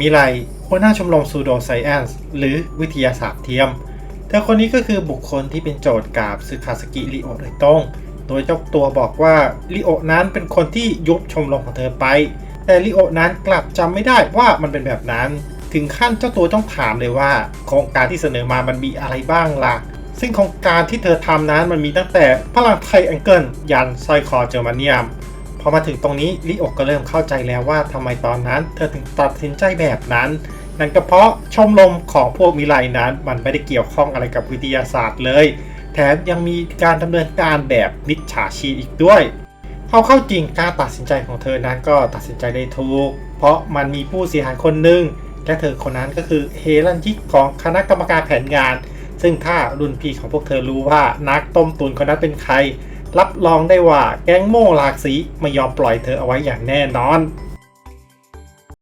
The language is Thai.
มิไลหัวหน้าชมรมซูโดไซแอนส์หรือวิทยาศาสตร์เทียม เธอคนนี้ก็คือบุคคลที่เป็นโจทย์กับซึคาสกิริโอโดยตรง โดยเจ้าตัวบอกว่าริโอนั้นเป็นคนที่ยุบชมรมของเธอไป แต่ริโอนั้นกลับจำไม่ได้ว่ามันเป็นแบบนั้น ถึงขั้นเจ้าตัวต้องถามเลยว่า โครงการที่เสนอมามันมีอะไรบ้างล่ะ ซึ่งโครงการที่เธอทำนั้นมันมีตั้งแต่พลังไทยแองเกิลยันสร้อยคอเจอร์มาเนียม อมาถึงตรงนี้ลิโอกก็เริ่มเข้าใจแล้วว่าทำไมตอนนั้น เธอถึงตัดสินใจแบบนั้น นั่นก็เพราะชมรมของพวกมิไลนั้น มันไม่ได้เกี่ยวข้องอะไรกับวิทยาศาสตร์เลย แถมยังมีการดำเนินการแบบมิจฉาชีพอีกด้วยเอาเข้าจริงการตัดสินใจของเธอนั้นก็ตัดสินใจได้ถูก เพราะมันมีผู้เสียหายคนหนึ่งและเธอคนนั้นก็คือเฮลันยิกของคณะกรรมการแผนงาน ซึ่งถ้ารุ่นพี่ของพวกเธอรู้ว่านักต้มตุนคนนั้นเป็นใคร รับรองได้ว่าแก๊งโม่หลากสีไม่ยอมปล่อยเธอเอาไว้อย่างแน่นอน